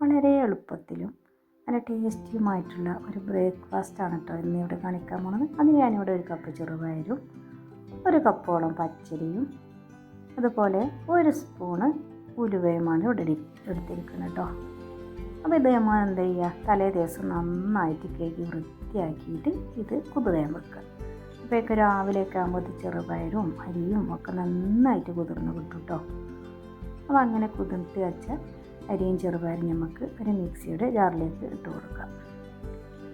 വളരെ എളുപ്പത്തിലും നല്ല ടേസ്റ്റിയുമായിട്ടുള്ള ഒരു ബ്രേക്ക്ഫാസ്റ്റാണ് കേട്ടോ ഇന്ന് ഇവിടെ കാണിക്കാൻ പോണത്. അതിന് ഞാനിവിടെ ഒരു കപ്പ് ചെറുപയരും ഒരു കപ്പോളം പച്ചരിയും അതുപോലെ ഒരു സ്പൂണ് ഉലുവയുമാണ് ഇവിടെ എടുത്തിരിക്കുന്നത് കേട്ടോ അപ്പോൾ ഇത് നമ്മൾ എന്ത് ചെയ്യുക തലേ ദിവസം നന്നായിട്ട് കേക്ക് വൃത്തിയാക്കിയിട്ട് ഇത് കുതിരാൻ വെക്കുക. അപ്പോഴേക്ക് രാവിലെയൊക്കെ ആകുമ്പോൾ ചെറുപയറും അരിയും ഒക്കെ നന്നായിട്ട് കുതിർന്ന് കിട്ടും കേട്ടോ അപ്പോൾ അങ്ങനെ കുതിർത്ത് വെച്ച അരിയും ചെറുപയറും നമുക്ക് ഒരു മിക്സിയുടെ ജാറിലേക്ക് ഇട്ട് കൊടുക്കാം.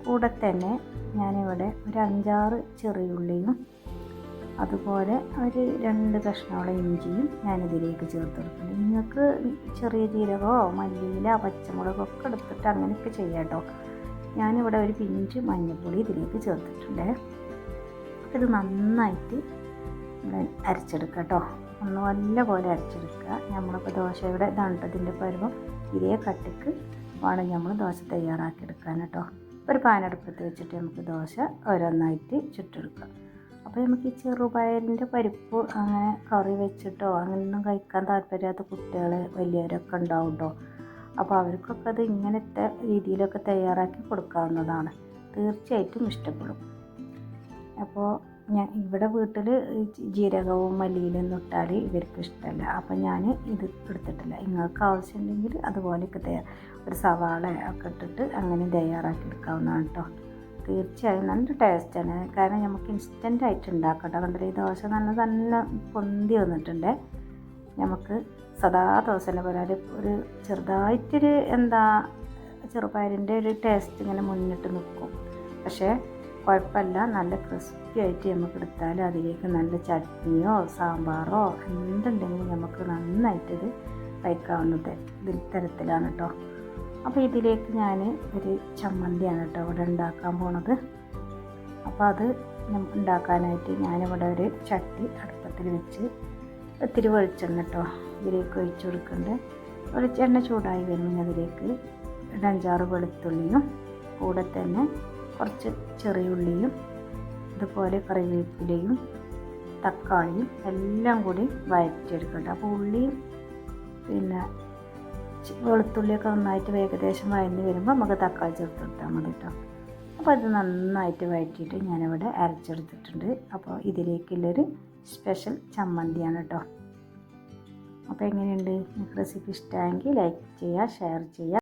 കൂടെ തന്നെ ഞാനിവിടെ ഒരു അഞ്ചാറ് ചെറിയുള്ളിയും അതുപോലെ ഒരു രണ്ട് കഷ്ണോളം ഇഞ്ചിയും ഞാനിതിലേക്ക് ചേർത്ത് കൊടുക്കുന്നുണ്ട് നിങ്ങൾക്ക് ചെറിയ ജീരകമോ മല്ലിയില പച്ചമുളകോ ഒക്കെ എടുത്തിട്ട് അങ്ങനെയൊക്കെ ചെയ്യാം കേട്ടോ. ഞാനിവിടെ ഒരു പിഞ്ച് മഞ്ഞൾപ്പൊടി ഇതിലേക്ക് ചേർത്തിട്ടുണ്ട്. ഇത് നന്നായിട്ട് നമ്മൾ അരച്ചെടുക്കുക കേട്ടോ. ഒന്ന് നല്ല പോലെ അരച്ചെടുക്കുക. നമ്മളിപ്പോൾ ദോശയുടെ ദണ്ടതിന്റെ പരുവം. ഇതേ കട്ടിക്ക് വേണം നമ്മൾ ദോശ തയ്യാറാക്കി എടുക്കാൻ കേട്ടോ ഒരു പാനടുപ്പത്ത് വെച്ചിട്ട് നമുക്ക് ദോശ ഓരോന്നായിട്ട് ചുട്ടെടുക്കാം. അപ്പോൾ നമുക്ക് ഈ ചെറുപയറിന്റെ പരിപ്പ് അങ്ങനെ കറി വെച്ചിട്ടോ അങ്ങനെയൊന്നും കഴിക്കാൻ താല്പര്യമില്ലാത്ത കുട്ടികൾ വലിയവരൊക്കെ ഉണ്ടാവും അപ്പോൾ അവർക്കൊക്കെ അത് ഇങ്ങനത്തെ രീതിയിലൊക്കെ തയ്യാറാക്കി കൊടുക്കാവുന്നതാണ്. തീർച്ചയായിട്ടും ഇഷ്ടപ്പെടും. അപ്പോൾ ഞാൻ ഇവിടെ വീട്ടിൽ ജീരകവും മല്ലിയിലൊന്നും ഇട്ടാൽ ഇവർക്ക് ഇഷ്ടമല്ല അപ്പം ഞാൻ ഇത് എടുത്തിട്ടില്ല. നിങ്ങൾക്ക് ആവശ്യമുണ്ടെങ്കിൽ അതുപോലെയൊക്കെ ഒരു സവാള ഒക്കെ ഇട്ടിട്ട് അങ്ങനെ തയ്യാറാക്കി എടുക്കാവുന്നതാണ് കേട്ടോ തീർച്ചയായും നല്ല ടേസ്റ്റാണ് കാരണം നമുക്ക് ഇൻസ്റ്റന്റ് ആയിട്ട് ഉണ്ടാക്കട്ടോ കണ്ടില്ലേ? ഈ ദോശ നല്ല നല്ല പൊന്തി വന്നിട്ടുണ്ട്. നമുക്ക് സദാ ദോശനെ പോലെ ഒരു ചെറുതായിട്ടൊരു എന്താ ചെറുപയറിന്റെ ഒരു ടേസ്റ്റ് ഇങ്ങനെ മുന്നിട്ട് നിൽക്കും പക്ഷേ കുഴപ്പമില്ല. നല്ല ക്രിസ്പി ആയിട്ട് നമുക്ക് എടുത്താൽ അതിലേക്ക് നല്ല ചട്നിയോ സാമ്പാറോ എന്തുണ്ടെങ്കിലും നമുക്ക് നന്നായിട്ടിത് കഴിക്കാവുന്നത് ഇതിൽ തരത്തിലാണ് കേട്ടോ. അപ്പോൾ ഇതിലേക്ക് ഞാൻ ഒരു ചമ്മന്തിയാണ് കേട്ടോ ഇവിടെ ഉണ്ടാക്കാൻ പോണത്. അപ്പോൾ അത് ഉണ്ടാക്കാനായിട്ട് ഞാനിവിടെ ഒരു ചട്ടി അടുപ്പത്തിൽ വെച്ച് ഒത്തിരി വെളിച്ചെണ്ണ കേട്ടോ ഇതിലേക്ക് ഒഴിച്ചു കൊടുക്കുന്നുണ്ട്. എണ്ണ ചൂടായി വരുമ്പോൾ അതിലേക്ക് ഒരു അഞ്ചാറ് വെളുത്തുള്ളിയും കൂടെ തന്നെ കുറച്ച് ചെറിയ ഉള്ളിയും അതുപോലെ കറിവേപ്പിലയും തക്കാളിയും എല്ലാം കൂടി വഴറ്റിയെടുക്കട്ടെ അപ്പോൾ ഉള്ളിയും പിന്നെ വെളുത്തുള്ളിയൊക്കെ നന്നായിട്ട് ഏകദേശം വഴഞ്ഞ് വരുമ്പോൾ നമുക്ക് തക്കാളി ചേർത്ത് കൊടുത്താൽ മതി കേട്ടോ. അപ്പോൾ അത് നന്നായിട്ട് വഴറ്റിയിട്ട് ഞാനിവിടെ അരച്ചെടുത്തിട്ടുണ്ട്. അപ്പോൾ ഇതിലേക്കുള്ളൊരു സ്പെഷ്യൽ ചമ്മന്തിയാണ് കേട്ടോ. അപ്പോൾ എങ്ങനെയുണ്ട്? റെസിപ്പി ഇഷ്ടമായെങ്കിൽ ലൈക്ക് ചെയ്യുക ഷെയർ ചെയ്യുക.